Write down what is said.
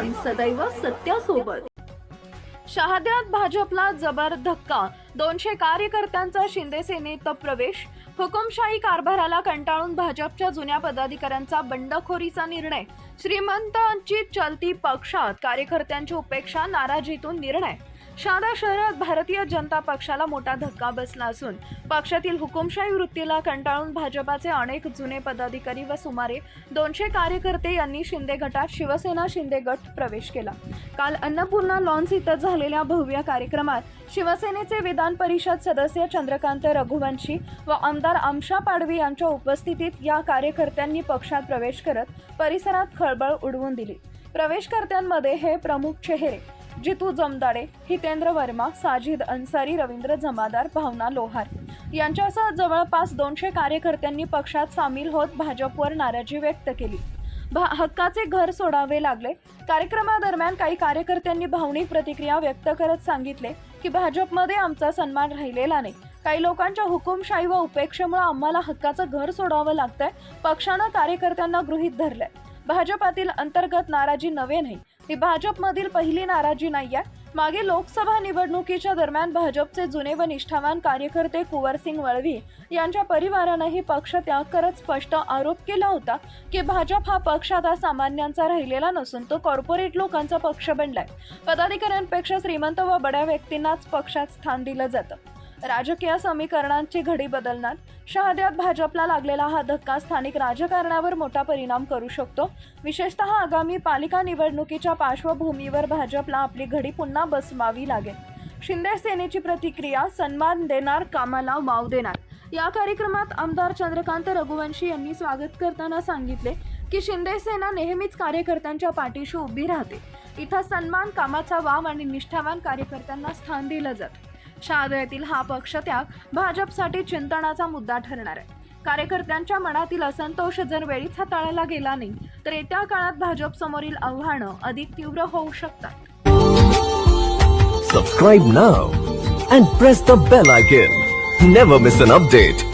सदैव सत्यासोबत. शहाद्यात भाजपला जबर धक्का. दोनशे कार्यकर्त्यांचा शिंदे सेनेत प्रवेश. हुकुमशाही कारभाराला कंटाळून भाजपच्या जुन्या पदाधिकाऱ्यांचा बंडखोरीचा निर्णय. श्रीमंतांची चलती पक्षात कार्यकर्त्यांची उपेक्षा नाराजीतून निर्णय. शहादा शहरात भारतीय जनता पक्षाला मोठा धक्का बसला असून पक्षातील हुकुमशाही वृत्तीला कंटाळून भाजपाचे अनेक जुने पदाधिकारी व सुमारे दोनशे कार्यकर्ते यांनी शिंदे गटात शिवसेना शिंदे गट प्रवेश केला. काल अन्नपूर्णा लॉन्स इथं झालेल्या भव्य कार्यक्रमात शिवसेनेचे विधान परिषद सदस्य चंद्रकांत रघुवंशी व आमदार आमशा पाडवी यांच्या उपस्थितीत या कार्यकर्त्यांनी पक्षात प्रवेश करत परिसरात खळबळ उडवून दिली. प्रवेशकर्त्यांमध्ये हे प्रमुख चेहरे जितू जमदाडे हितेंद्र वर्मा साजिद अन्सारी रवींद्र जमादार भावना लोहार यांच्यासह जवळपास दोनशे कार्यकर्त्यांनी पक्षात सामील होत भाजपवर नाराजी व्यक्त केली. भा हक्काचे घर सोडावे लागले. कार्यक्रमादरम्यान काही कार्यकर्त्यांनी भावनिक प्रतिक्रिया व्यक्त करत सांगितले की भाजपमध्ये आमचा सन्मान राहिलेला नाही. काही लोकांच्या हुकुमशाही व उपेक्षेमुळे आम्हाला हक्काचं घर सोडावं लागतंय. पक्षानं कार्यकर्त्यांना गृहीत धरलंय. भाजपातील अंतर्गत नाराजी नव्हे नाही. ही भाजपमधील पहिली नाराजी नाही आहे मागे लोकसभा निवडणुकीच्या दरम्यान भाजपचे जुने व निष्ठावान कार्यकर्ते कुंवरसिंग वळवी यांच्या परिवारानंही पक्ष त्याग करत स्पष्ट आरोप केला होता की भाजप हा पक्ष आता सामान्यांचा राहिलेला नसून तो कॉर्पोरेट लोकांचा पक्ष बनलाय. पदाधिकाऱ्यांपेक्षा श्रीमंत व बड्या व्यक्तींनाच पक्षात स्थान दिलं जातं. राजकीय समीकरणांची घडी बदलणार. शहाद्यात भाजपला लागलेला हा धक्का स्थानिक राजकारणावर मोठा परिणाम करू शकतो. विशेषतः आगामी पालिका निवडणुकीच्या पार्श्वभूमीवर भाजपला आपली घडी पुन्हा बसवावी लागेल. शिंदे सेनेची प्रतिक्रिया सन्मान देणार कामाला वाव देणार. या कार्यक्रमात आमदार चंद्रकांत रघुवंशी यांनी स्वागत करताना सांगितले की शिंदे सेना नेहमीच कार्यकर्त्यांच्या पाठीशी उभी राहते. इथं सन्मान कामाचा वाव आणि निष्ठावान कार्यकर्त्यांना स्थान दिलं जातं. शहाद्यातील हा पक्ष त्याग भाजपसाठी चिंतनाचा मुद्दा ठरणार आहे. कार्यकर्त्यांच्या मनातील असंतोष जर वेळीच हाताळला गेला नाही तर येत्या काळात भाजप समोरील आव्हानं अधिक तीव्र होऊ शकतात. Subscribe now and press the bell icon never miss an update